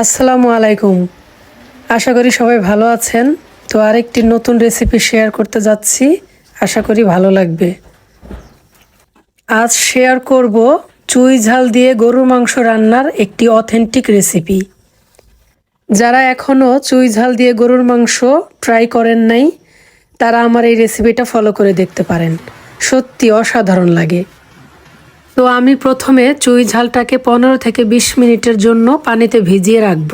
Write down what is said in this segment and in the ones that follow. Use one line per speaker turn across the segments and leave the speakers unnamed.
আসসালামু আলাইকুম। আশা করি সবাই ভালো আছেন। তো আরেকটি নতুন রেসিপি শেয়ার করতে যাচ্ছি। আশা করি ভালো লাগবে। আজ শেয়ার করব চুই ঝাল দিয়ে গরুর মাংস রান্নার একটি অথেন্টিক রেসিপি যারা এখনও চুই ঝাল দিয়ে গরুর মাংস ট্রাই করেন নাই, তারা আমার এই রেসিপিটা ফলো করে দেখতে পারেন। সত্যি অসাধারণ লাগে। তো আমি প্রথমে চুই ঝালটাকে পনেরো থেকে বিশ মিনিটের জন্য পানিতে ভিজিয়ে রাখব।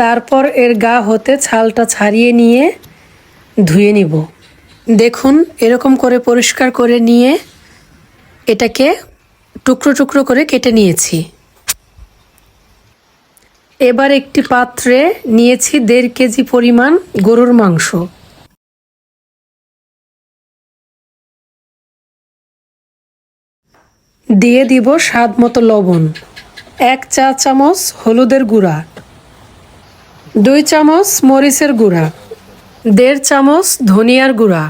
তারপর এর গা হতে ছালটা ছাড়িয়ে নিয়ে ধুয়ে নিব। দেখুন, এরকম করে পরিষ্কার করে নিয়ে এটাকে টুকরো টুকরো করে কেটে নিয়েছি। এবার একটি পাত্রে নিয়েছি দেড় কেজি পরিমাণ গরুর মাংস। দিয়ে দিব স্বাদ মতো লবণ। এক চা চামচ হলুদের গুঁড়া। দুই চামচ মরিচের গুঁড়া। দেড় চামচ ধনিয়ার গুঁড়া।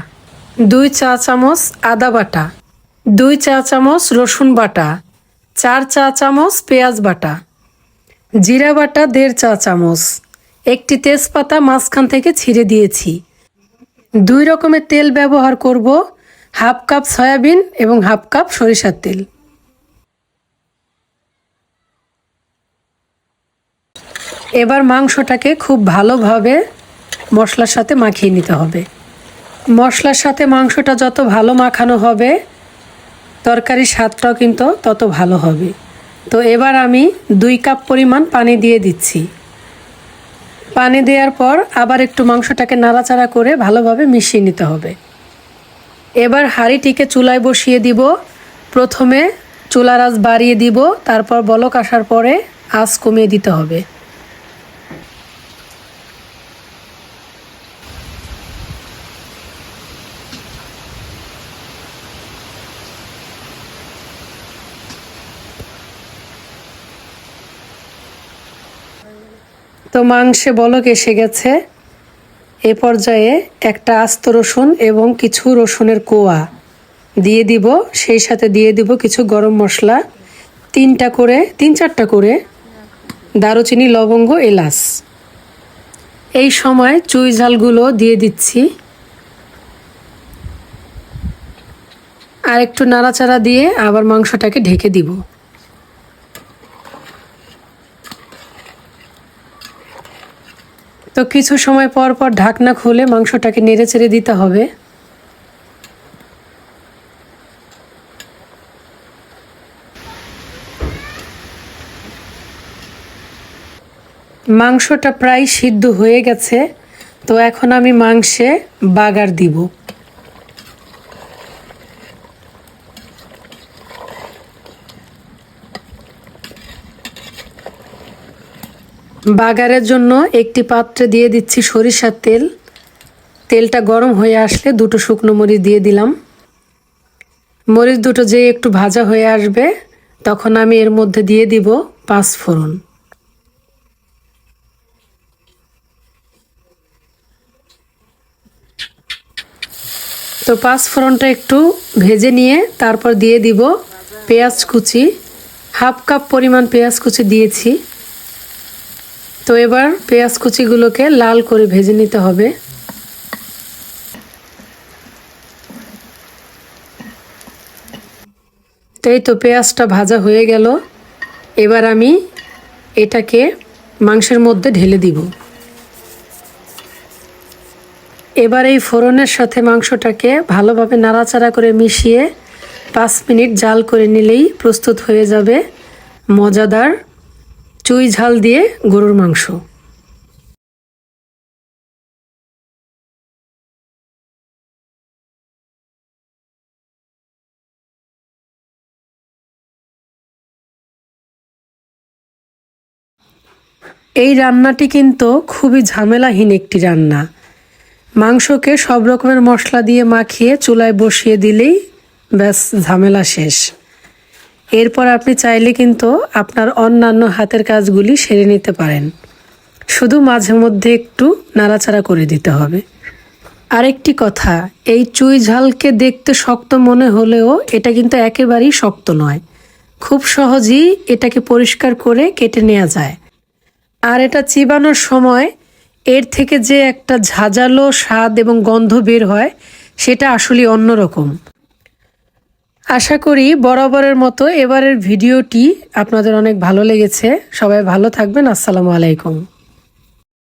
দুই চা চামচ আদা বাটা। দুই চা চামচ রসুন বাটা। চার চা চামচ পেঁয়াজ বাটা। জিরা বাটা দেড় চা চামচ। একটি তেজপাতা মাঝখান থেকে ছিঁড়ে দিয়েছি। দুই রকমের তেল ব্যবহার করব। হাফ কাপ সয়াবিন এবং হাফ কাপ সরিষার তেল। এবার মাংসটাকে খুব ভালোভাবে মশলার সাথে মাখিয়ে নিতে হবে। মশলার সাথে মাংসটা যত ভালো মাখানো হবে, তরকারির স্বাদটাও কিন্তু তত ভালো হবে। তো এবার আমি দুই কাপ পরিমাণ পানি দিয়ে দিচ্ছি। পানি দেওয়ার পর আবার একটু মাংসটাকে নাড়াচাড়া করে ভালোভাবে মিশিয়ে নিতে হবে। এবার হাঁড়িটিকে চুলায় বসিয়ে দিব। প্রথমে চুলার আঁচ বাড়িয়ে দিব, তারপর বলক আসার পরে আঁচ কমিয়ে দিতে হবে। তো মাংসে বলক এসে গেছে। এ পর্যায়ে একটা আস্ত রসুন এবং কিছু রসুনের কোয়া দিয়ে দিব। সেই সাথে দিয়ে দিব কিছু গরম মশলা। তিনটা করে, তিন চারটা করে দারুচিনি, লবঙ্গ, এলাচ। এই সময় চুই ঝালগুলো দিয়ে দিচ্ছি। আর একটু নাড়াচাড়া দিয়ে আবার মাংসটাকে ঢেকে দিব। তো কিছু সময় পর পর ঢাকনা খুলে মাংসটাকে নেড়ে চেড়ে দিতে হবে। মাংসটা প্রায় সিদ্ধ হয়ে গেছে, তো এখন আমি মাংসে বাগার দিব। বাগারের জন্য একটি পাত্রে দিয়ে দিচ্ছি সরিষার তেল। তেলটা গরম হয়ে আসলে দুটো শুকনো মরিচ দিয়ে দিলাম। মরিচ দুটো যে একটু ভাজা হয়ে আসবে, তখন আমি এর মধ্যে দিয়ে দিব পাঁচ ফোড়ন। তো পাঁচ ফোড়নটা একটু ভেজে নিয়ে তারপর দিয়ে দিব পেঁয়াজ কুচি। হাফ কাপ পরিমাণ পেঁয়াজ কুচি দিয়েছি। তো এবার পেঁয়াজ কুচিগুলোকে লাল করে ভেজে নিতে হবে। তো এই তো পেঁয়াজটা ভাজা হয়ে গেল। এবার আমি এটাকে মাংসের মধ্যে ঢেলে দিব। এবার এই ফোড়নের সাথে মাংসটাকে ভালোভাবে নাড়াচাড়া করে মিশিয়ে পাঁচ মিনিট জাল করে নিলেই প্রস্তুত হয়ে যাবে মজাদার চুই ঝাল দিয়ে গরুর মাংস। এই রান্নাটি কিন্তু খুবই ঝামেলাহীন একটি রান্না। মাংসকে সব রকমের মশলা দিয়ে মাখিয়ে চুলায় বসিয়ে দিলেই ব্যাস ঝামেলা শেষ। এরপর আপনি চাইলে কিন্তু আপনার অন্যান্য হাতের কাজগুলি সেরে নিতে পারেন। শুধু মাঝে মধ্যে একটু নাড়াচাড়া করে দিতে হবে। আরেকটি কথা, এই চুই ঝালকে দেখতে শক্ত মনে হলেও এটা কিন্তু একেবারেই শক্ত নয়। খুব সহজেই এটাকে পরিষ্কার করে কেটে নেওয়া যায়। আর এটা চিবানোর সময় এর থেকে যে একটা ঝাঁঝালো স্বাদ এবং গন্ধ বের হয়, সেটা আসলে অন্যরকম। আশা করি বরাবরের মতো এবারের ভিডিওটি আপনাদের অনেক ভালো লেগেছে। সবাই ভালো থাকবেন। আসসালামু আলাইকুম।